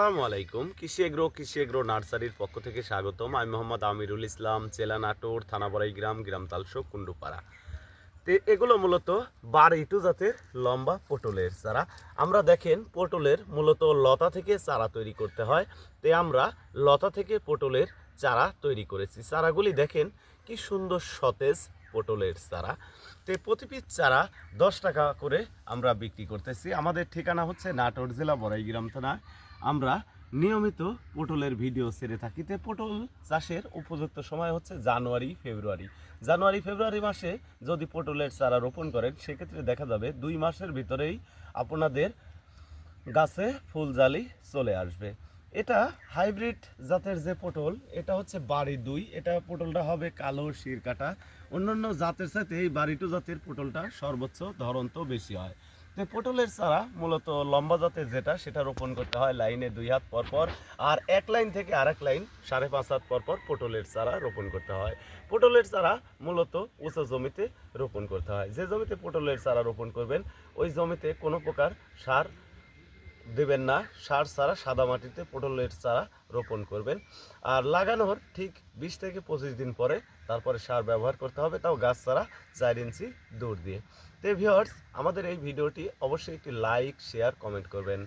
আসসালামু আলাইকুম। কৃষি এগ্রো কৃষি এগ্রো নার্সারির পক্ষ থেকে স্বাগতম। আমি মোহাম্মদ আমিরুল ইসলাম চেলা নাটোর থানাবড়াই গ্রাম গ্রাম তালসো কুন্ডুপাড়া তো এগুলো মূলত বার ইটু জাতের লম্বা পটলের চারা। আমরা দেখেন পটলের মূলত লতা থেকে চারা তৈরি করতে হয়। তো আমরা লতা থেকে পটলের চারা তৈরি করেছি। চারাগুলি দেখেন কি সুন্দর সতেজ পটলের চারা। তো প্রতি পিস চারা দশ টাকা করে আমরা বিক্রি করতেছি। আমাদের ঠিকানা হচ্ছে নাটোর জেলা বড়াইগ্রাম থানা। আমরা নিয়মিত পটলের ভিডিও ছেড়ে থাকি। তো পটল চাষের উপযুক্ত সময় হচ্ছে জানুয়ারি, ফেব্রুয়ারি। জানুয়ারি, ফেব্রুয়ারি মাসে যদি পটলের চারা রোপণ করেন, সেক্ষেত্রে দেখা যাবে দুই মাসের ভিতরেই আপনাদের গাছে ফুল জালি চলে আসবে। এটা হাইব্রিড জাতের যে পটল, এটা হচ্ছে বাড়ি দুই। এটা পটলটা হবে কালো শির কাটা অন্যান্য জাতের সাথে এই বাড়িটু জাতের পটলটা সর্বোচ্চ ধরন্ত বেশি হয়। তো পটলের চারা মূলত লম্বা জাতের যেটা, সেটা রোপণ করতে হয় লাইনে দুই হাত পর পর, আর এক লাইন থেকে আরেক লাইন, সাড়ে পাঁচ হাত পর পর পটলের চারা রোপণ করতে হয়। পটলের চারা মূলত উঁচু জমিতে রোপণ করতে হয়। যে জমিতে পটলের চারা রোপণ করবেন, ওই জমিতে কোনো প্রকার সার দেবেন না। সার ছাড়া, সাদা মাটিতে পটলের চারা রোপণ করবেন। আর লাগানোর ঠিক বিশ থেকে পঁচিশ দিন পরে তারপরে সার ব্যবহার করতে হবে। তাও গাছ ছাড়া চার ইঞ্চি দূর দিয়ে। তো ভিওর্স আমাদের এই ভিডিওটি অবশ্যই একটি লাইক শেয়ার কমেন্ট করবেন।